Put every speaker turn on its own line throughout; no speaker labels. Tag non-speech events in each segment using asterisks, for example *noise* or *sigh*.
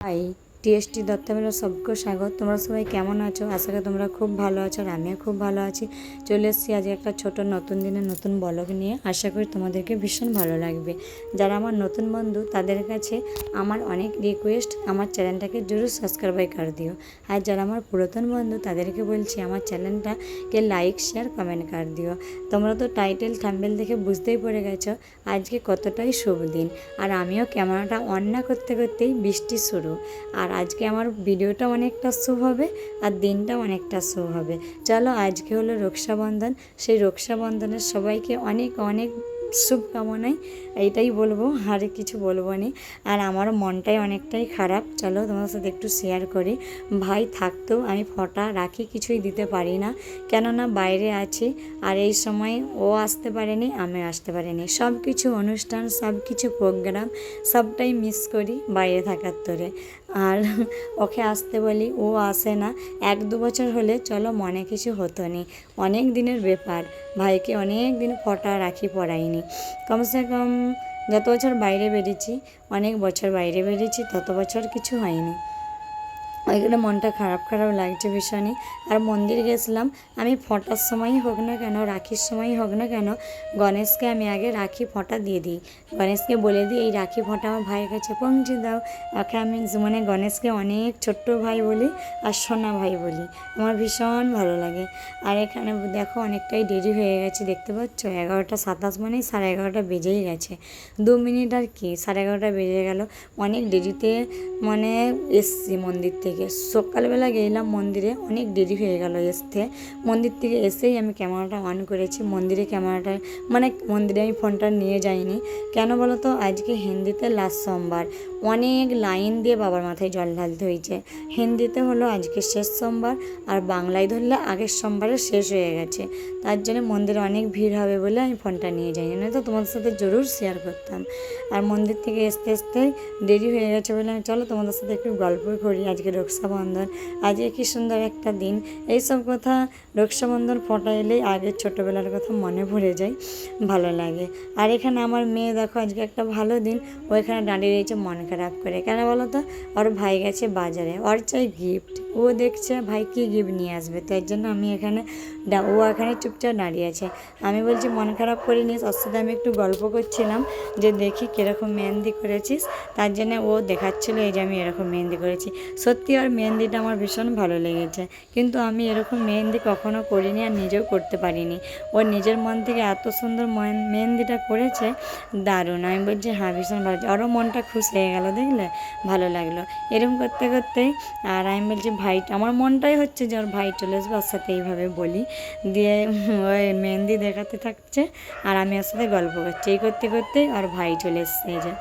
哎 TST দত্তাবেলা সবকে স্বাগত। তোমরা সবাই কেমন আছো? আশা করি তোমরা খুব ভালো আছো আর আমিও খুব ভালো আছি। চলে এসেছি আজকে একটা ছোট নতুন দিনে নতুন ব্লগ নিয়ে। আশা করি তোমাদেরকে ভীষণ ভালো লাগবে। যারা আমার নতুন বন্ধু, তাদের কাছে আমার অনেক রিকোয়েস্ট আমার চ্যানেলটাকে জরুর সাবস্ক্রাইব করে দিও। আর যারা আমার পুরাতন বন্ধু, তাদেরকে বলছি আমার চ্যানেলটাকে লাইক শেয়ার কমেন্ট কর দিও। তোমরা তো টাইটেল থাম্বেল দেখে বুঝতেই পড়ে গেছো আজকে কতটাই শুভ দিন। আর আমিও ক্যামেরাটা অন না করতে করতেই বৃষ্টি শুরু। আর আজকে আমার ভিডিওটা অনেকটা শুভ হবে আর দিনটা অনেকটা শুভ হবে। চলো আজকে হলো রক্ষাবন্ধন। সেই রক্ষাবন্ধনের সবাইকে অনেক অনেক শুভকামনাই এটাই বলব, আর কিছু বলব না। আর আমারও মনটাই অনেকটাই খারাপ। চলো তোমার সাথে একটু শেয়ার করি। ভাই থাকতেও আমি ফটা রাখি কিছুই দিতে পারি না। কেননা বাইরে আছি আর এই সময় ও আসতে পারেনি আমি আসতে পারিনি। সব কিছু অনুষ্ঠান সব কিছু প্রোগ্রাম সবটাই মিস করি বাইরে থাকার তোরে আর ওকে আসতে বলি, ও আসে না। এক দু বছর হলে চলো মনে কিছু হতো নি। অনেক দিনের ব্যাপার। ভাইকে অনেক দিন ফটা রাখি পড়াইনি। কমসে কম যত বছর বাইরে বেরিয়েছি, অনেক বছর বাইরে বেরিয়েছি, তত বছর কিছু হয়নি। ওইখানে মনটা খারাপ খারাপ লাগছে ভীষণই। আর মন্দির গেছিলাম, আমি ফটার সময়ই হোক না কেন, রাখির সময়ই হোক না কেন, গণেশকে আমি আগে রাখি ফটা দিয়ে দিই। গণেশকে বলে দিই, এই রাখি ফটা আমার ভাইয়ের কাছে পৌঁছে দাও। ওকে আমি মানে গণেশকে অনেক ছোট্ট ভাই বলি আর সোনা ভাই বলি। আমার ভীষণ ভালো লাগে। আর এখানে দেখো অনেকটাই দেরি হয়ে গেছে, দেখতে পাচ্ছ? এগারোটা সাতাশ মানেই সাড়ে এগারোটা বেজেই গেছে। দু মিনিট আর কি, সাড়ে এগারোটা বেজে গেল। অনেক দেরিতে মানে এসছি মন্দির থেকে। সকালবেলা গেলাম মন্দিরে, অনেক দেরি হয়ে গেল আসতে মন্দির থেকে এসেই আমি ক্যামেরাটা অন করেছি। মন্দিরে ক্যামেরাটা মানে মন্দিরে আমি ফোনটা নিয়ে যাইনি। কেন বলো তো আজকে হিন্দিতে লাস্ট সোমবার। অনেক লাইন দিয়ে বাবার মাথায় জল ঢালতে হয়েছে। হিন্দিতে হলো আজকে শেষ সোমবার, আর বাংলায় ধরলে আগের সোমবারে শেষ হয়ে গেছে। তার জন্য মন্দিরে অনেক ভিড় হবে বলে আমি ফোনটা নিয়ে যাইনি। না তো তোমাদের সাথে জরুর শেয়ার করতাম। আর মন্দির থেকে আসতে আসতে দেরি হয়ে গেছে বলে আমি, চলো তোমাদের সাথে একটু গল্প করি আজকে রক্ষাবন্ধন। আজকে কি সুন্দর একটা দিন। এইসব কথা রক্ষাবন্ধন ফটো এলেই আগের ছোটোবেলার কথা মনে ভরে যায়, ভালো লাগে। আর এখানে আমার মেয়ে দেখো, আজকে একটা ভালো দিন। ওইখানে দাঁড়িয়ে রয়েছে মন খারাপ করে। কেন বলো তো? ওর ভাই গেছে বাজারে। ওর চাই গিফট ও দেখছে ভাই কী গিফট নিয়ে আসবে, তাই জন্য আমি এখানে ও এখানে চুপচাপ দাঁড়িয়ে আছে। আমি বলছি, মন খারাপ করে নিস ওর সাথে আমি একটু গল্প করছিলাম যে দেখি কীরকম মেহেন্দি করেছিস। তার জন্য ও দেখাচ্ছিল এই যে আমি এরকম মেহেন্দি করেছি। সত্যি ওর মেহেন্দিটা আমার ভীষণ ভালো লেগেছে। কিন্তু আমি এরকম মেহেন্দি কখনো করিনি আর নিজেও করতে পারিনি। ও নিজের মন থেকে এত সুন্দর মহেন- মেহেন্দিটা করেছে, দারুণ। আমি বলছি হ্যাঁ ভীষণ ভালো আরও মনটা খুশ হয়ে গেল, দেখলে? ভালো লাগল। এরকম করতে করতে আর আমি বলছি ভাই আমার মনটাই হচ্ছে যে ওর ভাই চলে আসবে, ওর সাথে এইভাবে বলি। দিয়ে ওই মেহেন্দি দেখাতে থাকছে, আর আমি ওর সাথে গল্প করছি। এই করতে করতে ওর ভাই চলে এসছে, এই যে।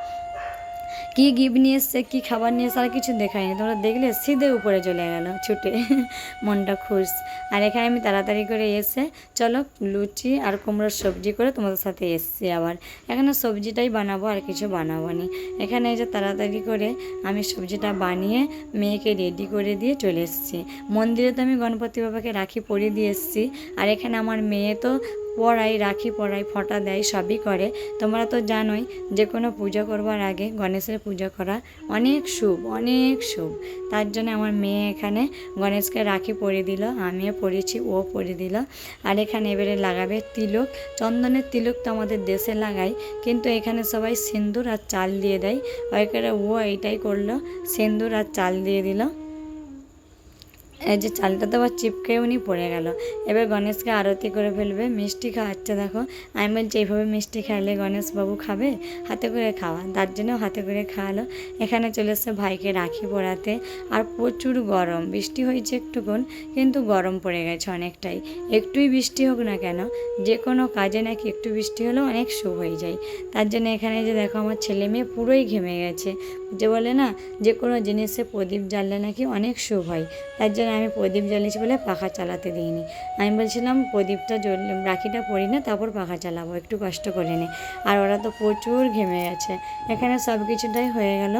কি গিফট নিয়ে এসছে, কী খাবার নিয়ে এসছে, আর কিছু দেখায়নি তোমরা দেখলে সিধে উপরে চলে গেল, ছুটে। *laughs* মনটা খুশ। আর এখানে আমি তাড়াতাড়ি করে এসে, চলো লুচি আর কুমড়োর সবজি করে তোমাদের সাথে এসছি আবার। এখানে সবজিটাই বানাবো, আর কিছু বানাবো নি। এখানে এই যে তাড়াতাড়ি করে আমি সবজিটা বানিয়ে মেয়েকে রেডি করে দিয়ে চলে এসেছি। মন্দিরে তো আমি গণপতি বাবাকে রাখি পরিয়ে দিয়ে এসেছি। আর এখানে আমার মেয়ে তো পড়াই রাখি পড়াই ফটা দেয়, সবই করে। তোমরা তো জানোই যে কোনো পুজো করবার আগে গণেশের পূজা করা অনেক শুভ অনেক শুভ। তার জন্য আমার মেয়ে এখানে গণেশকে রাখি পরিয়ে দিল, আমিও পরিয়েছি, ও পরিয়ে দিল। আর এখানে এবারে লাগাবে তিলক। চন্দনের তিলক তো আমাদের দেশে লাগাই কিন্তু এখানে সবাই সিন্দুর আর চাল দিয়ে দেয়। ওইখানে ও এইটাই করল সিন্দুর আর চাল দিয়ে দিল। যে চালটা তো আবার চিপকে উনি পড়ে গেল। এবার গণেশকে আরতি করে ফেলবে, মিষ্টি খাওয়াচ্ছে দেখো। আমি বলছি এইভাবে মিষ্টি খাইলে গণেশবাবু খাবে, হাতে করে খাওয়া। তার জন্য হাতে করে খাওয়ালো। এখানে চলে এসছে ভাইকে রাখি পরাতে। আর প্রচুর গরম। বৃষ্টি হয়েছে একটুক্ষণ কিন্তু গরম পড়ে গেছে অনেকটাই। একটুই বৃষ্টি হোক না কেন, যে কোনো কাজে নাকি একটু বৃষ্টি হলেও অনেক শুভ হয়ে যায়। তার জন্য এখানে যে দেখো আমার ছেলে মেয়ে পুরোই ঘেমে গেছে। যে বলে না, যে কোনো জিনিসে প্রদীপ জ্বাললে নাকি অনেক শুভ হয়। তার জন্য জন্য আমি প্রদীপ জ্বালিয়েছি বলে পাখা চালাতে দিইনি। আমি বলছিলাম, প্রদীপটা জ্বল, রাখিটা পড়ি না, তারপর পাখা চালাবো, একটু কষ্ট করে নে। আর ওরা তো প্রচুর ঘেমে গেছে। এখানে সব কিছুটাই হয়ে গেল।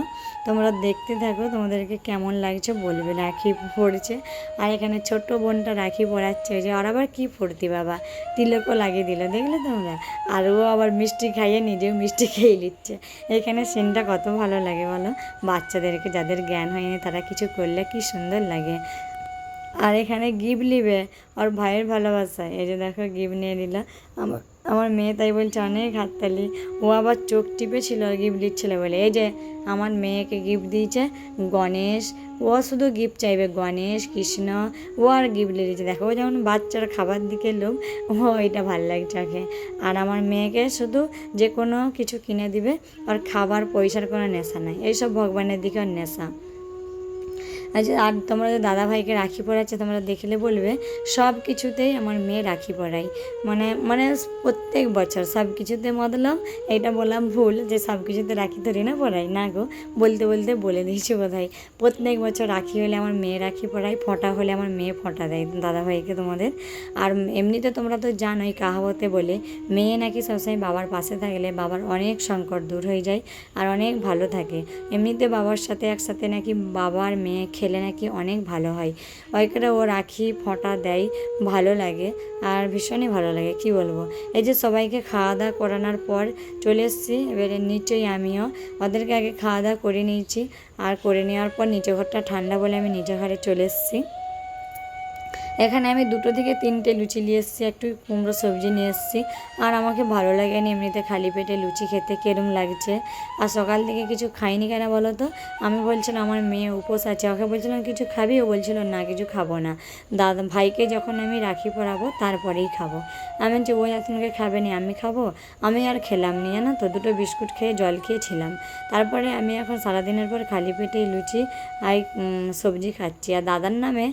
তোমরা দেখতে থাকো, তোমাদেরকে কেমন লাগছে বলবে। রাখি পড়ছে। আর এখানে ছোট্ট বোনটা রাখি পড়াচ্ছে। যে, আর আবার কী ফুর্তি বাবা? তিলকও লাগিয়ে দিল। দেখলে তোমরা? আর ও আবার মিষ্টি খাইয়ে নিজেও মিষ্টি খেয়ে নিচ্ছে। এখানে সিনটা কত ভালো লাগে বলো? বাচ্চাদেরকে যাদের জ্ঞান হয়নি, তারা কিছু করলে কি সুন্দর লাগে। আর এখানে গিফট নিবে ওর ভাইয়ের ভালোবাসা এই যে দেখো গিফট নিয়ে নিল। আমার মেয়ে তাই বলছে, অনেক হাততালি। ও আবার চোখ টিপেছিল গিফট দিচ্ছিল বলে। এই যে আমার মেয়েকে গিফট দিয়েছে গণেশ। ও শুধু গিফট চাইবে গণেশ, কৃষ্ণ। ও আর গিফট দিয়েছে দেখো ও যেমন বাচ্চার খাবার দিকে লোক, ও এটা ভালো লাগছে ওকে আর আমার মেয়েকে শুধু যে কোনো কিছু কিনে দিবে আর খাবার পয়সার কোনো নেশা নাই। এইসব ভগবানের দিকে নেশা। আর তোমরা দাদা ভাইকে রাখি পরাচ্ছে তোমরা দেখলে বলবে, সব কিছুতেই আমার মেয়ে রাখি পরাই মানে মানে প্রত্যেক বছর সব কিছুতে মতলব এটা বললাম ভুল, যে সব কিছুতে রাখি ধরি না পরাই না গো, বলতে বলতে বলে দিয়েছি বোধহয়। প্রত্যেক বছর রাখি হলে আমার মেয়ে রাখি পরাই ফোঁটা হলে আমার মেয়ে ফোঁটা দেয় দাদা ভাইকে তোমাদের। আর এমনিতে তোমরা তো জানোই কাহাবতে বলে, মেয়ে নাকি সবসময় বাবার পাশে থাকলে বাবার অনেক সংকট দূর হয়ে যায় আর অনেক ভালো থাকে। এমনিতে বাবার সাথে একসাথে নাকি বাবার মেয়ে খেলে নাকি অনেক ভালো হয়। ওই করে ও রাখি, ফোঁটা দেয়, ভালো লাগে আর ভীষণই ভালো লাগে, কি বলব? এই যে সবাইকে খাওয়া দাওয়া করানোর পর চলে এসেছি, এবারে নিচেই আমিও। ওদেরকে আগে খাওয়া দাওয়া করে নিয়েছি আর করে নেওয়ার পর নিচে ঘরটা ঠান্ডা বলে আমি নিচে ঘরে চলে এসেছি। এখানে আমি দুটো থেকে তিনটে লুচি নিয়ে এসেছি, একটু কুমড়ো সবজি নিয়ে এসেছি। আর আমাকে ভালো লাগেনি এমনিতে খালি পেটে লুচি খেতে, কেরম লাগছে। আর সকাল থেকে কিছু খাইনি কেন বলো তো? আমি বলছিলাম, আমার মেয়ে উপোস আছে। ওকে বলছিলাম, কিছু খাবি? ও বলছিল, না, কিছু খাব না। দাদা, ভাইকে যখন আমি রাখি পরাবো, তারপরেই খাব। আমি বলছি, ওই এখনকে খাবে নি, আমি খাব? আমি আর খেলাম নি, জানো তো? দুটো বিস্কুট খেয়ে জল খেয়েছিলাম। তারপরে আমি এখন সারাদিনের পর খালি পেটে লুচি, আর সবজি খাচ্ছি। আর দাদার নামে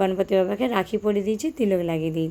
গণপতি বাবাকে রাখি পড়ে দিয়েছি তিলক লাগিয়ে দিয়েছি।